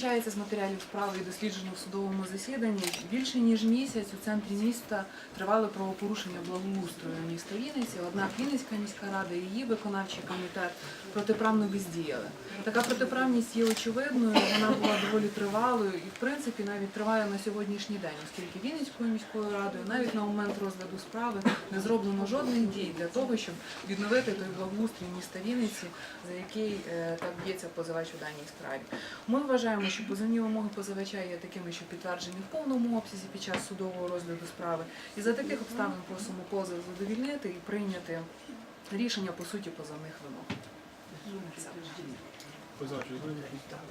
вбачається з матеріалів справи і досліджено в судовому засіданні, більше ніж місяць у центрі міста тривали правопорушення благоустрою міста Вінниці. Однак Вінницька міська рада і її виконавчий комітет протиправно бездіяли. Така протиправність є очевидною, вона була доволі тривалою і, в принципі, навіть триває на сьогоднішній день, оскільки Вінницькою міською радою навіть на момент розгляду справи не зроблено жодних дій для того, щоб відновити той благоустрій міста Вінниці, за який е, так б'ється позивач у даній справі. Ми вважаємо, що позовні вимоги позивача є такими, що підтверджені в повному обсязі під час судового розгляду справи, і за таких обставин просимо позов задовільнити і прийняти рішення по суті позовних вимог. Позначу,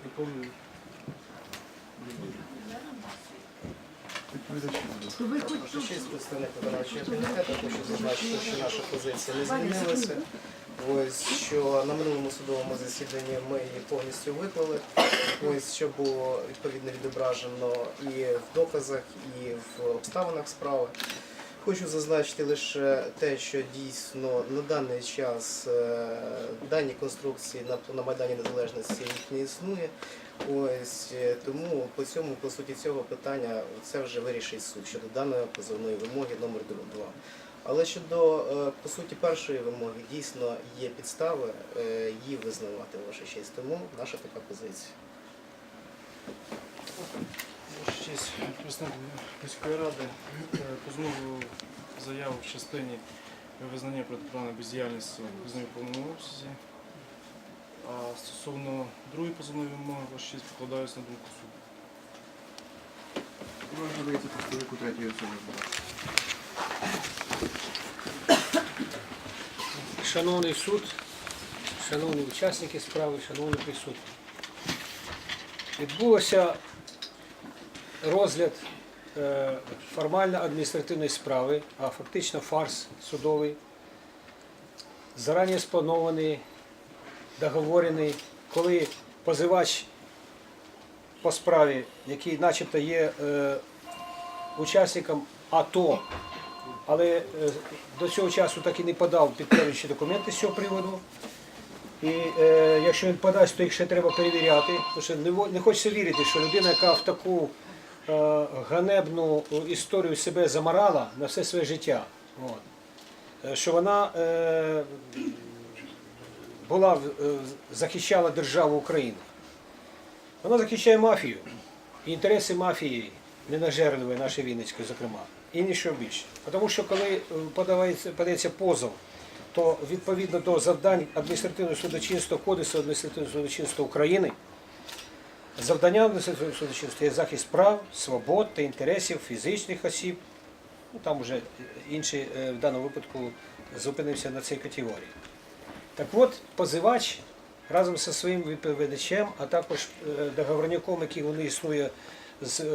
доповнюю. Честь, представник виконавчого комітету, хочу зазначити, що наша позиція не змінилася. Ось що на минулому судовому засіданні ми її повністю виклали. Ось що було відповідно відображено і в доказах, і в обставинах справи. Хочу зазначити лише те, що дійсно на даний час е, дані конструкції на, на Майдані Незалежності їх не існує. Ось е, тому по цьому, по суті, цього питання це вже вирішить суд щодо даної позовної вимоги номер 2. Але щодо е, по суті першої вимоги дійсно є підстави е, її визнавати ваша честь. Тому наша така позиція. Ваша честь, представник міської ради е, по знову заяву в частині визнання протиправної бездіяльності визнаю в повному обсязі. А стосовно другої позовної вимоги, ваша честь покладаюся на думку суду. Можна дається представнику третьої особи. Шановний суд, шановні учасники справи, шановні присутні. Відбулося розгляд е, формально адміністративної справи, а фактично фарс судовий, зарані спланований, договорений, коли позивач по справі, який начебто є е, учасником АТО, але е, до цього часу так і не подав підтверджуючі документи з цього приводу. І е, якщо він подасть, то їх ще треба перевіряти. Тому що не, не хочеться вірити, що людина, яка в таку е, ганебну історію себе замарала на все своє життя, от, е, що вона е, була, е, захищала державу України. Вона захищає мафію. І інтереси мафії ненажерливої нашої Вінницької, зокрема, і нічого більше. Тому що коли е, подається, подається позов, то відповідно до завдань адміністративного судочинства Кодексу адміністративного судочинства України, завдання адміністративного судочинства є захист прав, свобод та інтересів фізичних осіб. Ну, там вже інший е, в даному випадку зупинився на цій категорії. Так от, позивач разом зі своїм відповідачем, а також е, договорником, який вони існує з е,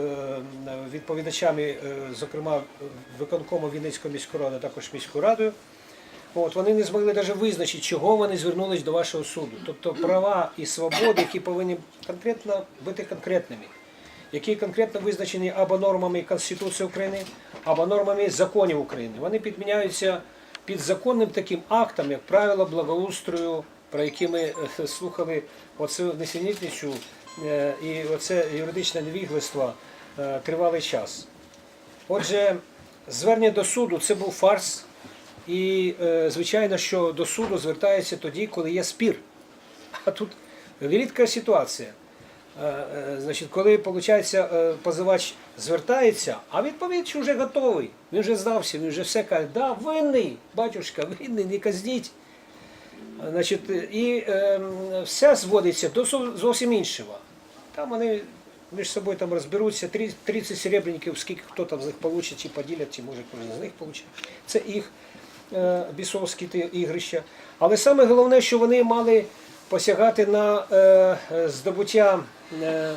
відповідачами, е, зокрема виконкому Вінницької міської ради, також міською радою. От, вони не змогли навіть визначити, чого вони звернулись до вашого суду. Тобто права і свободи, які повинні конкретно бути конкретними, які конкретно визначені або нормами Конституції України, або нормами законів України. Вони підміняються під законним таким актом, як правило благоустрою, про які ми е, слухали оцю несенітницю е, і оце юридичне невігластво е, тривалий час. Отже, звернення до суду це був фарс. І е, звичайно, що до суду звертаються тоді, коли є спір. А тут рідка ситуація. Е, е, значить, коли виходить, е, позивач звертається, а відповідач вже готовий. Він вже здався, він вже все каже, да, винний, батюшка, винний, не казніть. Значить, і е, все зводиться до зовсім іншого. Там вони між собою там розберуться, 30 серебряників, скільки хто там з них получить, чи поділять, чи може кожен з них получить. Це їх е, бісовські ігрища. Але саме головне, що вони мали посягати на здобуття, е,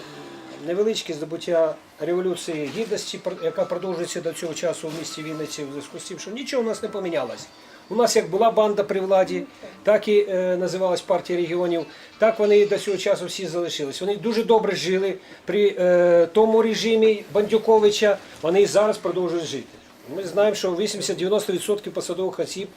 невеличке здобуття революції гідності, яка продовжується до цього часу в місті Вінниці, в зв'язку з тим, що нічого у нас не помінялось. У нас як була банда при владі, так і е, називалась партія регіонів, так вони до цього часу всі залишились. Вони дуже добре жили при е, тому режимі Бандюковича, вони і зараз продовжують жити. Ми знаємо, що 80-90% посадових осіб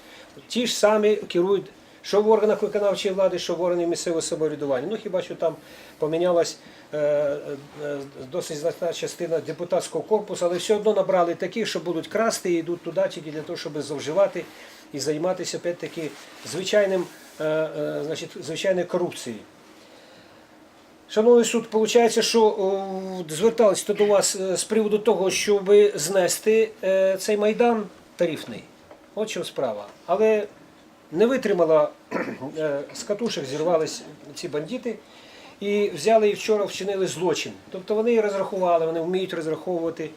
ті ж самі керують що в органах виконавчої влади, що в органах місцевого самоврядування. Ну хіба що там помінялась е, е, досить значна частина депутатського корпусу, але все одно набрали таких, що будуть красти і йдуть туди тільки для того, щоб зловживати і займатися опять-таки звичайним, е, е, значить, звичайною корупцією. Шановний суд, виходить, що о, зверталися до вас е, з приводу того, щоб знести е, цей майдан тарифний. От що справа. Але не витримала е, з катушек, зірвались ці бандити і взяли і вчора вчинили злочин. Тобто вони розрахували, вони вміють розраховувати.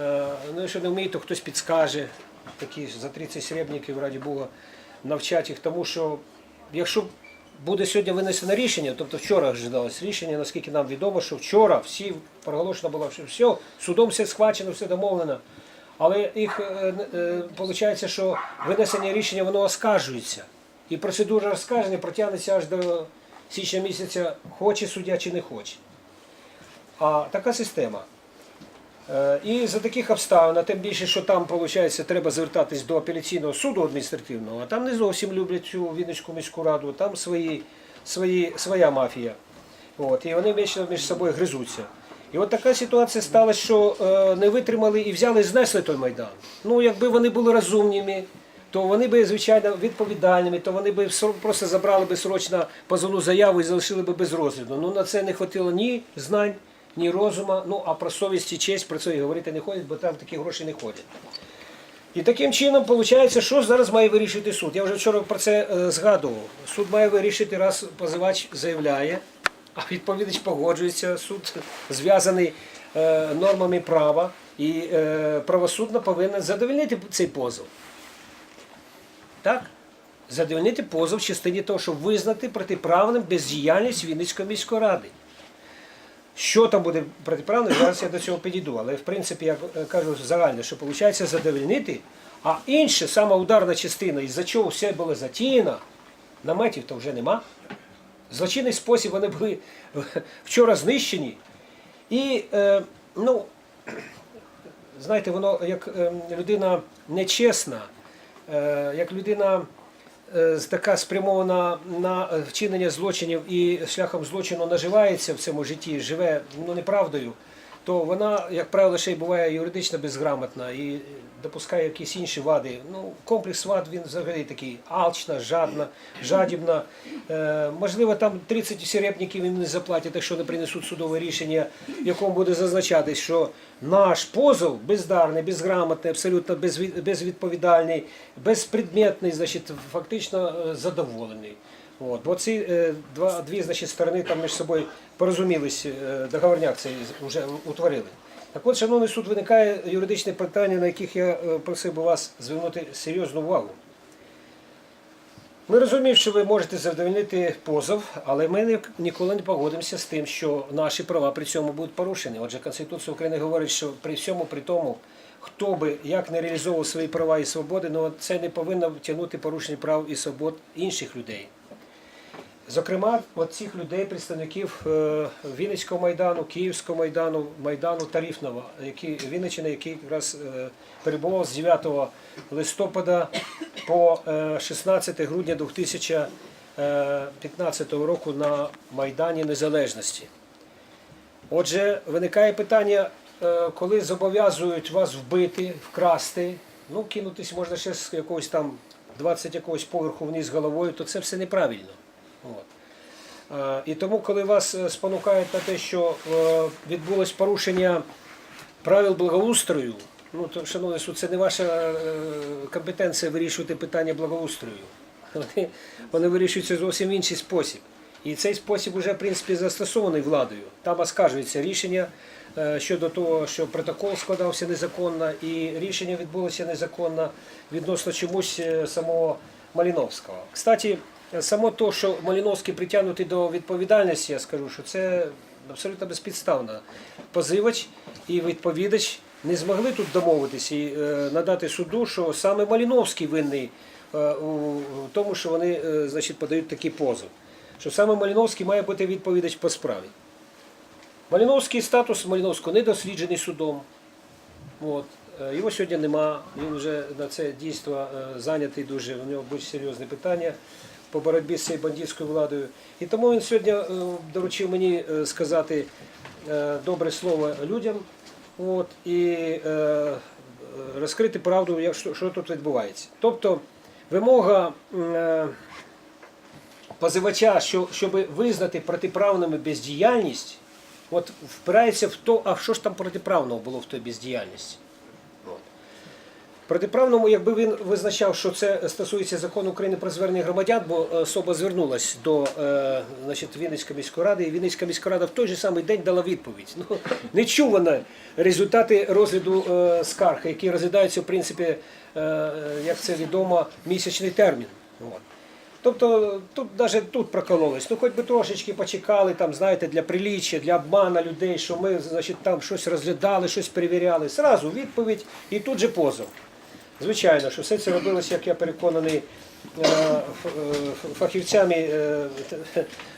Е, Ну, якщо не вміють, то хтось підскаже. Такі за 30 серебників, раді Бога, навчать їх, тому що якщо буде сьогодні винесено рішення, тобто вчора ожидалось рішення, наскільки нам відомо, що вчора всі проголошено було, що все, судом все схвачено, все домовлено. Але їх виходить, що винесення рішення воно оскаржується. І процедура оскарження протягнеться аж до січня місяця, хоче суддя чи не хоче. А така система. Е, І за таких обставин, а тим більше, що там, виходить, треба звертатись до апеляційного суду адміністративного, а там не зовсім люблять цю Вінницьку міську раду, там свої, свої, своя мафія. От, і вони вічно між собою гризуться. І от така ситуація сталася, що е, не витримали і взяли і знесли той майдан. Ну, якби вони були розумними, то вони би, звичайно, відповідальними, то вони би просто забрали би срочно позовну заяву і залишили би без розгляду. Ну на це не хватило ні знань, ні розуму. Ну а про совість і честь про це і говорити не ходять, бо там такі гроші не ходять. І таким чином виходить, що зараз має вирішити суд. Я вже вчора про це е, згадував. Суд має вирішити, раз позивач заявляє, а відповідач погоджується. Суд зв'язаний е, нормами права і е, правосудно повинен задовольнити цей позов. Так? Задовольнити позов в частині того, щоб визнати протиправним бездіяльність Вінницької міської ради. Що там буде протиправно, зараз я до цього підійду. Але в принципі я кажу загально, що виходить задовольнити, а інша сама ударна частина, із-за чого все було затіяно, наметів то вже нема. Злочинний спосіб вони були вчора знищені. І, е, ну, знаєте, воно як е, людина нечесна, е, як людина така спрямована на е, вчинення злочинів і шляхом злочину наживається в цьому житті, живе ну, неправдою, то вона, як правило, ще й буває юридично безграмотна. І допускає якісь інші вади. Ну, комплекс вад він взагалі такий алчна, жадна, жадібна. Е, можливо, там 30 серебників їм не заплатять, якщо не принесуть судове рішення, в якому буде зазначатись, що наш позов бездарний, безграмотний, абсолютно безвідповідальний, безпредметний, значить, фактично е, задоволений. От, бо ці е, два, дві значить, сторони там між собою порозумілись, е, договорняк цей вже утворили. Так от, шановний суд, виникає юридичне питання, на яких я е, просив би вас звернути серйозну увагу. Ми розуміємо, що ви можете задовольнити позов, але ми ніколи не погодимося з тим, що наші права при цьому будуть порушені. Отже, Конституція України говорить, що при всьому при тому, хто би як не реалізовував свої права і свободи, ну це не повинно тягнути порушення прав і свобод інших людей. Зокрема, от цих людей, представників е, Вінницького майдану, Київського майдану, майдану Тарифного, які Вінниччини, який якраз е, перебував з 9 листопада по е, 16 грудня 2015 року на Майдані Незалежності. Отже, виникає питання, е, коли зобов'язують вас вбити, вкрасти, ну кинутись можна ще з якогось там 20 якогось поверху вниз головою, то це все неправильно. От. Е, І тому, коли вас е, спонукають на те, що е, відбулось порушення правил благоустрою, ну то, шановний суд, це не ваша компетенція вирішувати питання благоустрою. Вони, вони вирішуються зовсім інший спосіб. І цей спосіб вже, в принципі, застосований владою. Там оскаржується рішення щодо того, що протокол складався незаконно, і рішення відбулося незаконно відносно чомусь самого Маліновського. Кстати, само то, що Маліновський притягнутий до відповідальності, я скажу, що це абсолютно безпідставно. Позивач і відповідач не змогли тут домовитися і е, надати суду, що саме Маліновський винний е, у тому, що вони е, значить, подають такий позов. Що саме Маліновський має бути відповідач по справі. Маліновський статус Маліновського не досліджений судом. От. Е, Його сьогодні нема, він вже на це дійство е, зайнятий дуже, у нього дуже серйозне питання. По боротьбі з цією бандитською владою. І тому він сьогодні е, доручив мені е, сказати е, добре слово людям от, і розкрити правду, що, тут відбувається. Тобто вимога позивача, щоб визнати протиправними бездіяльність, от впирається в то, а що ж там протиправного було в той бездіяльності. От. Протиправному, якби він визначав, що це стосується закону України про звернення громадян, бо е, особа звернулась до е, значить, Вінницької міської ради, і Вінницька міська рада в той же самий день дала відповідь. Ну, не чув вона результати розгляду е, скарг, які розглядаються, в принципі, е, як це відомо, місячний термін. От. Тобто тут навіть тут прокололись. Ну хоч би трошечки почекали, там, знаєте, для приліччя, для обмана людей, що ми значить, там щось розглядали, щось перевіряли. Зразу відповідь і тут же позов. Звичайно, що все це робилося, як я переконаний, е, е, фахівцями е,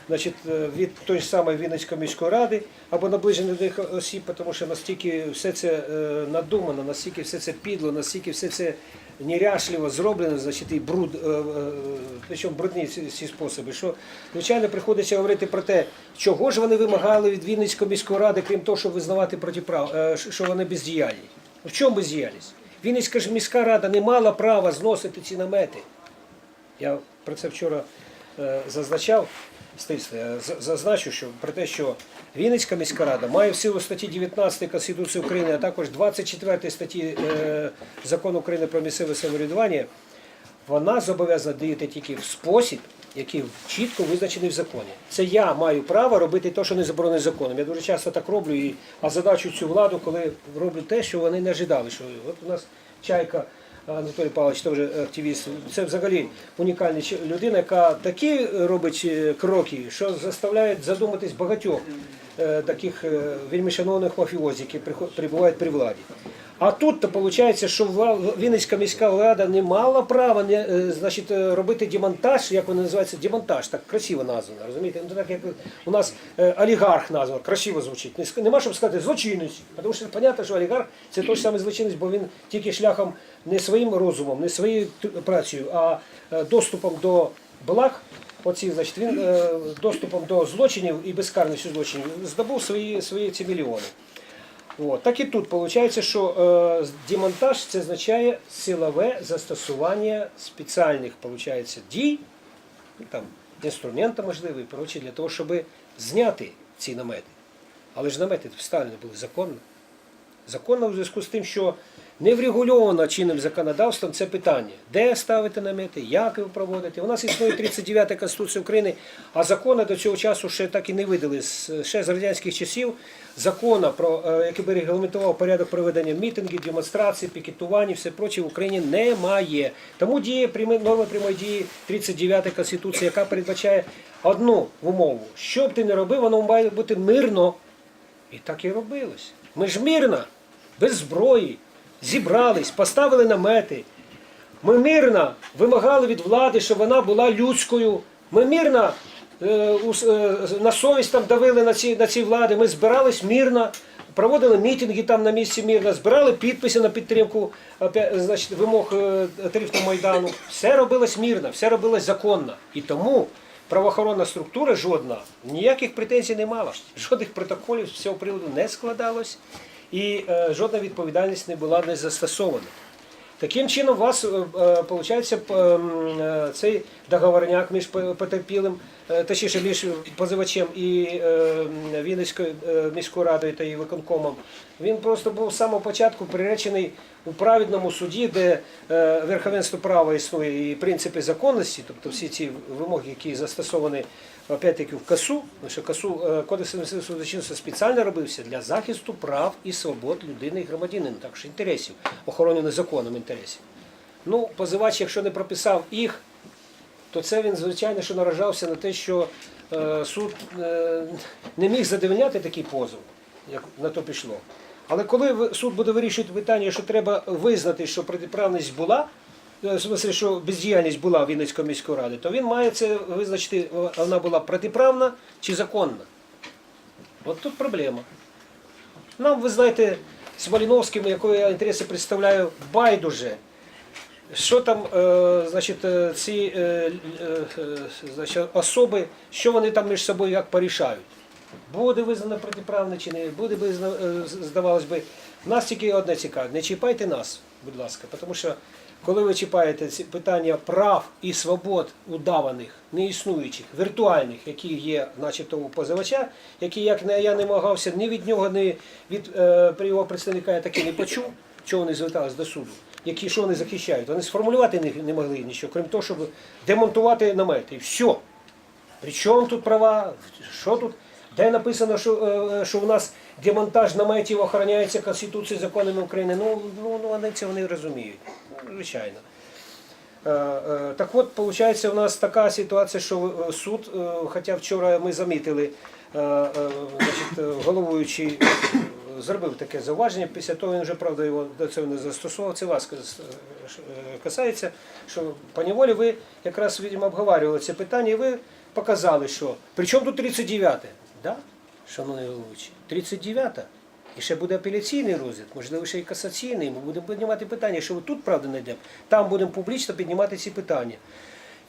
значить, від тої ж самої Вінницької міської ради або наближених до них осіб, тому що настільки все це надумано, настільки все це підло, настільки все це неряшливо зроблено, значить, і бруд, причому брудні ці способи, що, звичайно, приходиться говорити про те, чого ж вони вимагали від Вінницької міської ради, крім того, щоб визнавати протиправ, що вони бездіяльні. В чому бездіяльність? Вінницька ж міська рада не мала права зносити ці намети. Я про це вчора е, зазначав, я зазначу, що про те, що Вінницька міська рада має в силу статті 19 Конституції України, а також 24 статті е, Закону України про місцеве самоврядування, вона зобов'язана діяти тільки в спосіб, який чітко визначений в законі. Це я маю право робити те, що не заборонено законом. Я дуже часто так роблю, і, а задачу цю владу, коли роблю те, що вони не ожидали. Що от у нас чайка. Анатолій Павлович теж активіст. Це взагалі унікальна людина, яка такі робить е, кроки, що заставляють задуматись багатьох е, таких е, вельми шановних мафіозів, які перебувають при владі. А тут то виходить, що Вінницька міська влада не мала права не, е, значить, е, робити демонтаж, як воно називається, демонтаж, так красиво названо, розумієте? Ну, так як у нас е, олігарх названо, красиво звучить. Нема щоб сказати злочинець, тому що зрозуміло, що олігарх це той самий злочинець, бо він тільки шляхом не своїм розумом, не своєю працею, а доступом до благ. Оці, значить, він доступом до злочинів і безкарністю злочинів здобув свої, свої ці мільйони. От. Так і тут виходить, що е, демонтаж це означає силове застосування спеціальних виходить, дій, ну, там, інструментів можливо і прочі, для того, щоб зняти ці намети. Але ж намети вставлені були законно. Законно в зв'язку з тим, що не врегульовано чинним законодавством це питання, де ставити намети, як його проводити. У нас існує 39 Конституція України, а закони до цього часу ще так і не видали. Ще з радянських часів закона, про, е, який би регламентував порядок проведення мітингів, демонстрацій, пікетувань і все проче в Україні немає. Тому діє норма прямої дії 39 Конституції, яка передбачає одну умову. Що б ти не робив, воно має бути мирно. І так і робилось. Ми ж мирно, без зброї, зібрались, поставили намети. Ми мирно вимагали від влади, щоб вона була людською. Ми мирно е, е, на совість там давили на ці, на ці влади. Ми збирались мирно, проводили мітинги там на місці мирно, збирали підписи на підтримку значить, вимог е, тарифного майдану. Все робилось мирно, все робилось законно. І тому правоохоронна структура жодна ніяких претензій не мала. Жодних протоколів з цього приводу не складалось, і е, жодна відповідальність не була не застосована. Таким чином, у вас виходить цей договорняк між потерпілим, е, точніше між позивачем і е, Вінницькою е, міською радою та її виконкомом. Він просто був з самого початку приречений у праведному суді, де е, верховенство права існує і принципи законності, тобто всі ці вимоги, які застосовані опять-таки в КАСУ, тому що КАСУ е, Кодекс судочинства спеціально робився для захисту прав і свобод людини і громадянина, також інтересів, охорони незаконним інтересів. Ну, позивач, якщо не прописав їх, то це він, звичайно, що наражався на те, що е, суд не міг задовольняти такий позов, як на то пішло. Але коли суд буде вирішувати питання, що треба визнати, що протиправність була, е, в смысле, що бездіяльність була Вінницької міської ради, то він має це визначити, вона була протиправна чи законна. От тут проблема. Нам, ви знаєте, з Маліновським, якої я інтереси представляю, байдуже. що там, е, значить, е, ці значить, особи, що вони там між собою як порішають. Буде визнано протиправне чи не буде визнано, е, здавалось би. Нас тільки одне цікавить. Не чіпайте нас, будь ласка, тому що коли ви чіпаєте питання прав і свобод удаваних, неіснуючих, віртуальних, які є, начебто, у позивача, які як я намагався ні від нього, ні від е, його представника я таки не почув, чого вони звертались до суду, які що вони захищають. Вони сформулювати не, не могли нічого, крім того, щоб демонтувати намети. І все. При чому тут права? Що тут? Де написано, що, е, що у нас демонтаж наметів охороняється Конституцією, законами України? Ну, ну, ну вони цього не розуміють. Ну, звичайно. Е, е, Так от, виходить, у нас така ситуація, що е, суд, е, хоча вчора ми замітили, е, е, значить, е, головуючий е, зробив таке зауваження, після того він вже, правда, його до цього не застосував. Це вас е, касається, що по неволі ви якраз, обговорювали це питання, і ви показали, що. Причому тут 39-те? Да? Шановний головуючий, 39-та. І ще буде апеляційний розгляд, можливо, ще й касаційний. Ми будемо піднімати питання, що тут правда знайдемо, там будемо публічно піднімати ці питання.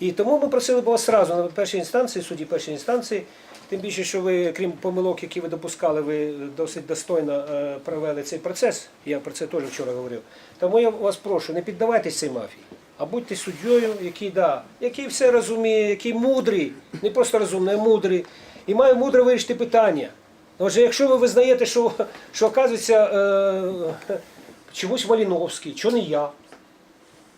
І тому ми просили б вас одразу на першій інстанції, суді першої інстанції, тим більше, що ви, крім помилок, які ви допускали, ви досить достойно е, провели цей процес. Я про це теж вчора говорив. Тому я вас прошу, не піддавайтесь цій мафії, а будьте суддєю, який, да, який все розуміє, який мудрий, не просто розумний, а мудрий, і має мудро вирішити питання. Отже, якщо ви визнаєте, що, що оказується, е, чомусь Маліновський, що не я,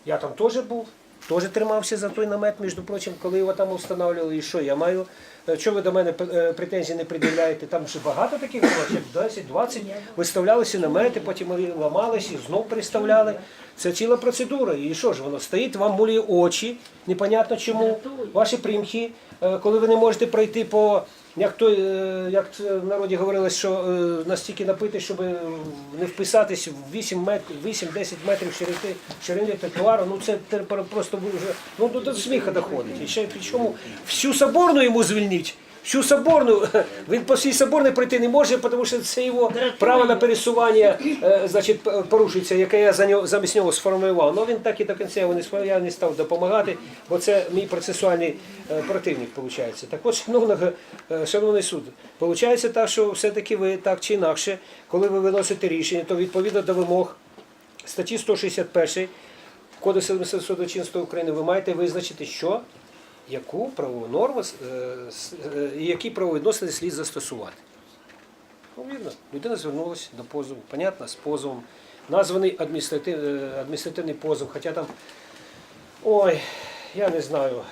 я там теж був, теж тримався за той намет, між прочим, коли його там встановлювали. І що я маю? е, Що ви до мене е, претензій не пред'являєте? Там вже багато таких було, 10-20 виставлялися намети, потім ламалися і знов переставляли. Це ціла процедура. І що ж, воно стоїть, вам мулює очі, непонятно чому, ваші примхи, е, коли ви не можете пройти по. Як той, е, як в народі говорилось, що е, настільки напити, щоб не вписатись в 8 метрів, 8-10 метрів ширини, ширини тротуару, ну це тепер просто вже ну до, сміха доходить. І ще причому всю соборну йому звільнить. Всю соборну він по всій соборній пройти не може, тому що це його право на пересування е, значить, порушується, яке я за нього замість нього сформулював. Ну він так і до кінця його не сформулював, я не став допомагати, бо це мій процесуальний е, противник, виходить. Так от, шановний, е, шановний суд, виходить так, що все-таки ви так чи інакше, коли ви виносите рішення, то відповідно до вимог статті 161 Кодексу адміністративного судочинства України ви маєте визначити, що яку правову норму е, е, які правовідносини слід застосувати. Ну, вірно, людина звернулася до позову, понятно, з позовом. Названий адміністратив, е, адміністративний позов, хоча там, ой, я не знаю.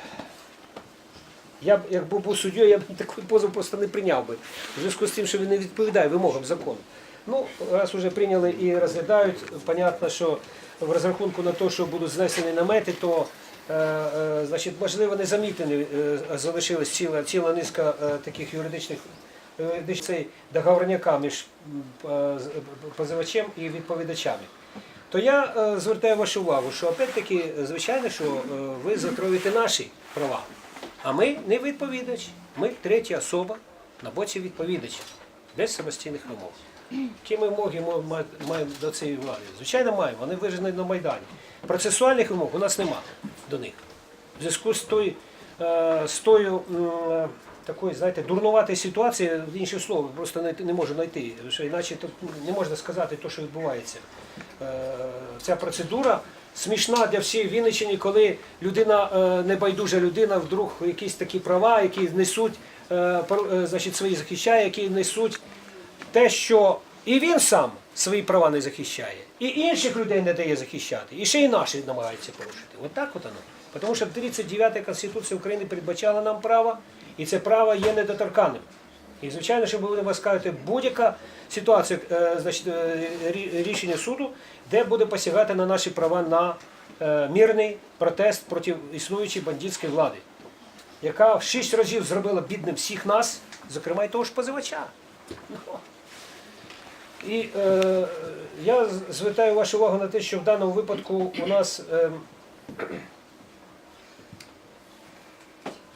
Я б, якби був суддєю, я б такий позов просто не прийняв би. У зв'язку з тим, що він не відповідає вимогам закону. Ну, раз вже прийняли і розглядають, понятно, що в розрахунку на те, що будуть знесені намети, то значить, можливо, незамітнені е, залишилась ціла, ціла низка е, таких юридичних цей договорняка між е, позивачем і відповідачами. То я е, звертаю вашу увагу, що опять-таки, е, звичайно, що е, ви затроюєте наші права. А ми не відповідач, ми третя особа на боці відповідача, без самостійних вимог. Які ми вимоги мо- маємо до цієї влади? Звичайно, маємо, вони вижені на Майдані. Процесуальних вимог у нас нема до них. В зв'язку з тою, е, з тою такою, знаєте, дурнуватою ситуацією, інше слово, просто не, не можу знайти. Що іначе не можна сказати те, що відбувається. Е, Ця процедура смішна для всієї Вінниччини, коли людина, е, небайдужа людина, вдруг якісь такі права, які несуть, значить, свої захищає, які несуть те, що і він сам свої права не захищає, і інших людей не дає захищати, і ще й наші намагаються порушити. От так от воно. Тому що 39 Конституція України передбачала нам право, і це право є недоторканним. І звичайно, що ми будемо вас сказати, будь-яка ситуація, е, значить, е, рішення суду, де буде посягати на наші права на е, мирний протест проти існуючої бандитської влади, яка в шість разів зробила бідним всіх нас, зокрема і того ж позивача. І е, я звертаю вашу увагу на те, що в даному випадку у нас. Е,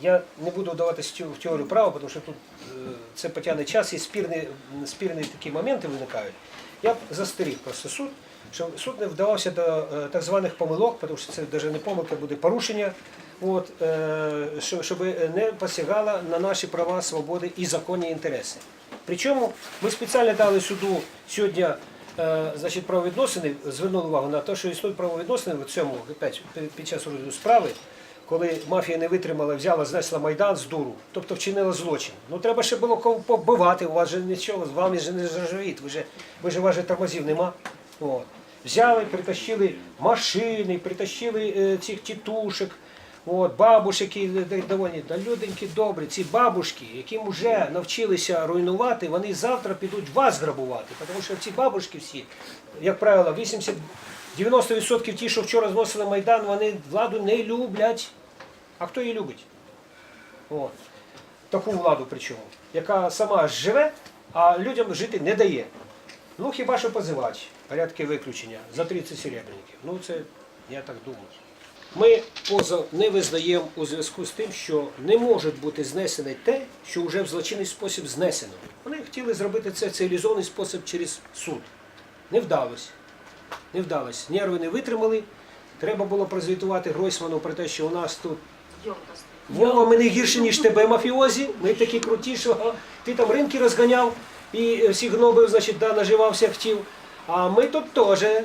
я не буду вдаватися в теорію права, тому що тут е, це потягне час і спірні, спірні такі моменти виникають. Я б застеріг просто суд, щоб суд не вдавався до е, так званих помилок, тому що це навіть не помилка, буде порушення, от, е, щоб не посягала на наші права, свободи і законні інтереси. Причому ми спеціально дали суду сьогодні е, значить, правовідносини, звернули увагу на те, що існують правовідносини в цьому опять, під- час розгляду справи, коли мафія не витримала, взяла, знесла Майдан з дуру, тобто вчинила злочин. Ну треба ще було кого побивати, у вас же нічого, з вами же не заживіть, ви же, ви у вас тормозів нема. От. Взяли, притащили машини, притащили е, цих тітушек, от, е, доволі, да, люденькі добрі, ці бабушки, яким вже навчилися руйнувати, вони завтра підуть вас грабувати. Тому що ці бабушки всі, як правило, 80 90% ті, що вчора зносили Майдан, вони владу не люблять. А хто її любить? От. Таку владу причому, яка сама живе, а людям жити не дає. Ну хіба що позивач, порядки виключення за 30 серебряників. Ну це я так думаю. Ми позов не визнаємо у зв'язку з тим, що не може бути знесене те, що вже в злочинний спосіб знесено. Вони хотіли зробити це в цивілізований спосіб через суд. Не вдалося. Не вдалося. Нерви не витримали. Треба було прозвітувати Гройсману про те, що у нас тут Вова, ми не гірші, ніж тебе, мафіозі. Ми такі круті, ти там ринки розганяв і всіх гнобив, значить, да, наживався, хотів. А ми тут теж е,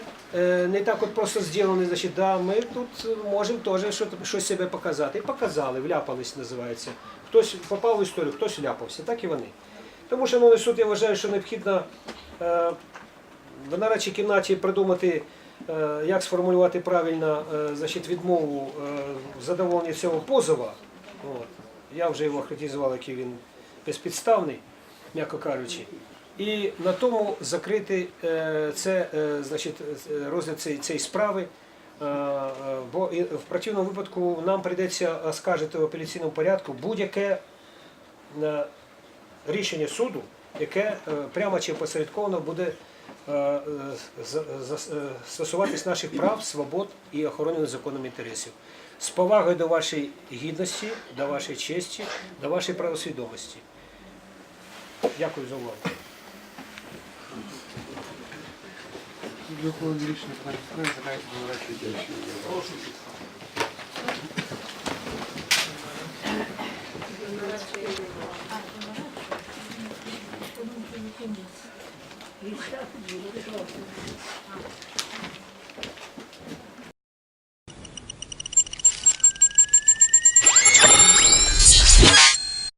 не так от просто зроблені, значить, да, ми тут можемо теж що- щось себе показати. І показали, вляпались, називається. Хтось попав в історію, хтось вляпався, так і вони. Тому, шановний суд, я вважаю, що необхідно е, в нарадчій кімнаті придумати, е, як сформулювати правильно е, значить, відмову е, в задоволенні цього позова. От. Я вже його критизував, який він безпідставний, м'яко кажучи. І на тому закрити е, це, е, значить, е, розгляд цієї, цієї справи. Бо в противному випадку нам прийдеться оскаржити в апеляційному порядку будь-яке рішення суду, яке прямо чи посередковано буде стосуватись наших прав, свобод і охорони законом інтересів. З повагою до вашої гідності, до вашої честі, до вашої правосвідомості. Дякую за увагу. Для ухвалення рішення про справи займається Thank дільщик.